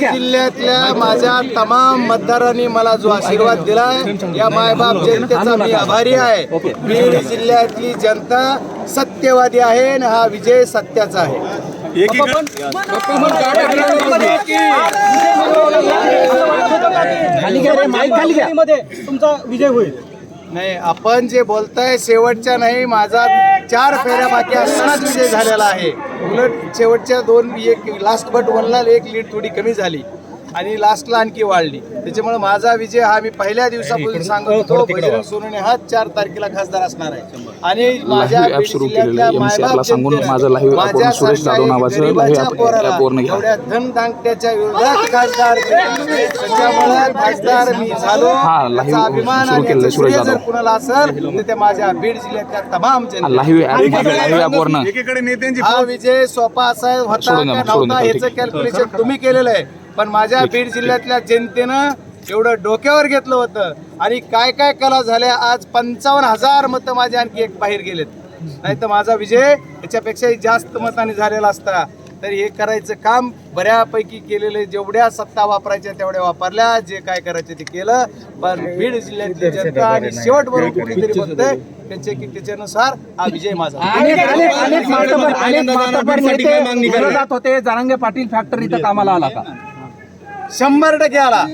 जिल्ह्यातल्या माझ्या तमाम मतदारांनी मला जो आशीर्वाद दिलाय या मायबाप जनतेचा मी आभारी आहे. बीड जिल्ह्यातली जनता सत्यवादी आहे आणि हा विजय सत्याचा आहे. मध्ये तुमचा विजय होईल. नाही आपण जे बोलताय शेवटच्या नाही माझा चार फेऱ्या बाकी असतानाच विजय झालेला आहे. उलट शेवटच्या दोन एक लास्ट बट वनला एक लीड थोडी कमी झाली. आणि लास्टला आणखी वाढली त्याच्यामुळे माझा विजय हा मी पहिल्या दिवसापासून सांगत होतो बजरंग सोनवणे हा चार तारखेला खासदार असणार आहे आणि माझ्या जिल्ह्यातल्या सांगून माझं माझ्या. एवढ्या धनदांगट्याच्या विरोधात खासदार. त्याच्यामुळे खासदार मी झालो हा, अभिमान आणि जर. कुणाला असेल तर ते माझ्या बीड जिल्ह्यातल्या तमाम जनते हा विजय सोपा असा होता का नव्हता याचं. कॅल्क्युलेशन तुम्ही केलेलं आहे पण माझ्या बीड जिल्ह्यातल्या जनतेनं एवढं डोक्यावर घेतलं होतं. आणि काय काय कला झाल्या आज पंचावन्न हजार मतं माझे आणखी एक बाहेर गेलेत. नाही तर माझा विजय याच्यापेक्षाही जास्त मताने झालेला असता. तर हे करायचं काम बऱ्यापैकी केलेलं आहे. जेवढ्या सत्ता वापरायच्या तेवढ्या वापरल्या. जे काय करायचं ते केलं. पण बीड जिल्ह्यातली जनता आणि शेवट बरोबर कुठेतरी बघतंय. त्याचे की त्याच्यानुसार हा विजय माझा होते. जरांगे पाटील फॅक्टरीचं कामाला आला का शंभर टक्के आला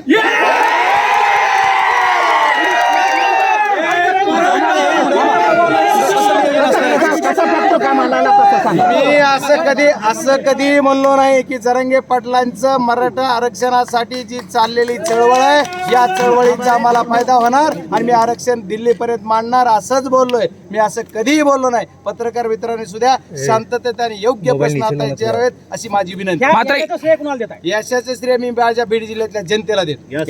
कसा फॅक्टर कामाला आला कसं सांगा मी असं कधी असं कधी म्हणलो नाही की जरंगे पाटलांचं मराठा आरक्षणासाठी जी चाललेली चळवळ आहे या चळवळीचा आम्हाला फायदा होणार आणि मी आरक्षण दिल्लीपर्यंत मांडणार असंच बोललोय. मी असं कधीही बोललो नाही. पत्रकार मित्रांनी सुद्धा शांततेत आणि योग्य प्रश्न आता विचारावेत अशी माझी विनंती. मात्र यशाचे श्रेय मी माझ्या बीड जिल्ह्यातल्या जनतेला देतो.